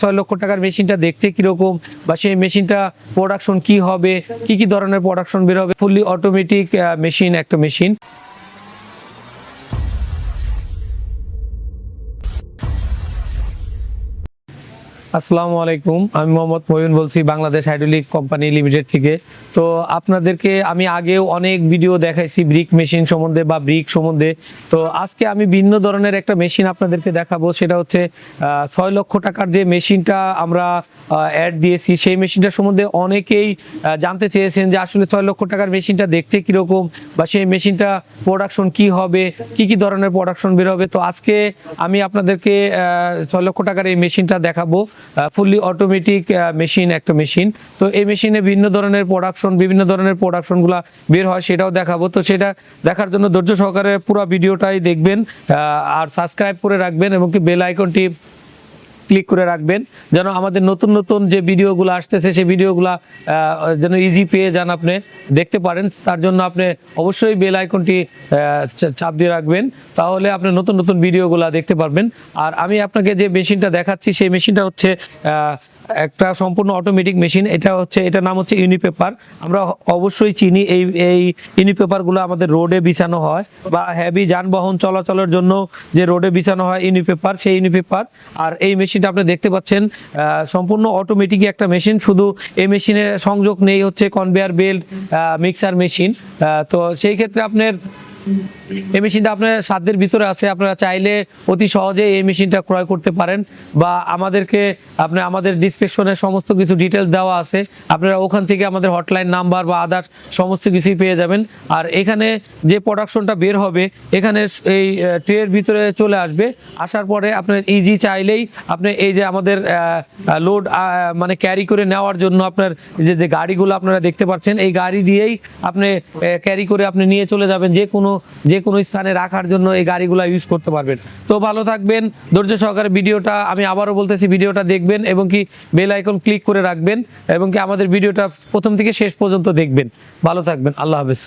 ছয় লক্ষ টাকার মেশিনটা দেখতে কীরকম বা সেই মেশিনটা প্রোডাকশন কি হবে? কি কি ধরনের প্রোডাকশন বের হবে? ফুললি অটোমেটিক মেশিন একটা মেশিন আসসালামু আলাইকুম, আমি মোহাম্মদ মহিউন বলছি বাংলাদেশ হাইড্রোলিক কোম্পানি লিমিটেড থেকে। তো আপনাদেরকে আমি আগেও অনেক ভিডিও দেখাইছি ব্রিক মেশিন সম্বন্ধে বা ব্রিক সম্বন্ধে। তো আজকে আমি ভিন্ন ধরনের একটা মেশিন আপনাদেরকে দেখাবো, সেটা হচ্ছে ছয় লক্ষ টাকার যে মেশিনটা আমরা অ্যাড দিয়েছি, সেই মেশিনটার সম্বন্ধে অনেকেই জানতে চেয়েছেন যে আসলে ছয় লক্ষ টাকার মেশিনটা দেখতে কীরকম বা সেই মেশিনটা প্রোডাকশন কি হবে, কি কি ধরনের প্রোডাকশন বের হবে। তো আজকে আমি আপনাদেরকে ছয় লক্ষ টাকার এই মেশিনটা দেখাবো। ফুললি অটোমেটিক মেশিন একটা মেশিন তো এই মেশিনে ভিন্ন ধরনের প্রোডাকশন বিভিন্ন ধরনের প্রোডাকশনগুলো বের হয়, সেটাও দেখাবো। তো সেটা দেখার জন্য ধৈর্য সহকারে পুরো ভিডিওটাই দেখবেন আর সাবস্ক্রাইব করে রাখবেন এবং কি বেল আইকনটি ক্লিক করে রাখবেন। যেন আমাদের নতুন নতুন যে ভিডিওগুলো আসতেছে, সেই ভিডিওগুলো যেন ইজি পেয়ে যান আপনি। দেখতে পারেন, তার জন্য আপনি অবশ্যই বেল আইকনটি চাপ দিয়ে রাখবেন। তাহলে আপনি নতুন নতুন ভিডিওগুলো দেখতে পারবেন। আর আমি আপনাকে যে মেশিনটা দেখাচ্ছি, সেই মেশিনটা হচ্ছে একটা সম্পূর্ণ অটোমেটিক মেশিন এটা হচ্ছে এটা নাম হচ্ছে ইউনিপেপার আমরা অবশ্যই চিনি এই এই ইউনিপেপারগুলো আমাদের রোডে বিছানো হয় বা হ্যাভি যানবাহন চলাচলের জন্য যে রোডে বিছানো হয় ইউনিপেপার সেই ইউনিপেপার আর এই মেশিনটা আপনি দেখতে পাচ্ছেন সম্পূর্ণ অটোমেটিক একটা মেশিন শুধু এই মেশিনে সংযোগ নেই হচ্ছে কনভেয়ার বেল্ট মিক্সার মেশিন তো সেই ক্ষেত্রে আপনার এই মেশিনটা আপনার সাধ্যের ভিতরে আছে, আপনারা চাইলে অতি সহজে এই মেশিনটা ক্রয় করতে পারেন বা আমাদেরকে আপনি আমাদের ডিসক্রিপশনে সমস্ত কিছু ডিটেলস দেওয়া আছে, আপনারা ওখান থেকে আমাদের হটলাইন নাম্বার বা আদার সমস্ত কিছুই পেয়ে যাবেন। আর এখানে যে প্রোডাকশনটা বের হবে, এখানে এই ট্রের ভিতরে চলে আসবে, আসার পরে আপনার ইজি চাইলেই আপনি এই যে আমাদের লোড মানে ক্যারি করে নেওয়ার জন্য আপনার যে যে গাড়িগুলো আপনারা দেখতে পাচ্ছেন, এই গাড়ি দিয়েই আপনি ক্যারি করে আপনি নিয়ে চলে যাবেন। যে কোনো যে কোনো স্থানে রাখার জন্য এই গাড়িগুলো ইউজ করতে পারবেন। তো ভালো থাকবেন, ধৈর্য সহকারে ভিডিওটা আমি আবারও বলতেছি, ভিডিওটা দেখবেন এবং কি বেল আইকন ক্লিক করে রাখবেন এবং কি আমাদের ভিডিওটা প্রথম থেকে শেষ পর্যন্ত দেখবেন। ভালো থাকবেন, আল্লাহ হাফেজ।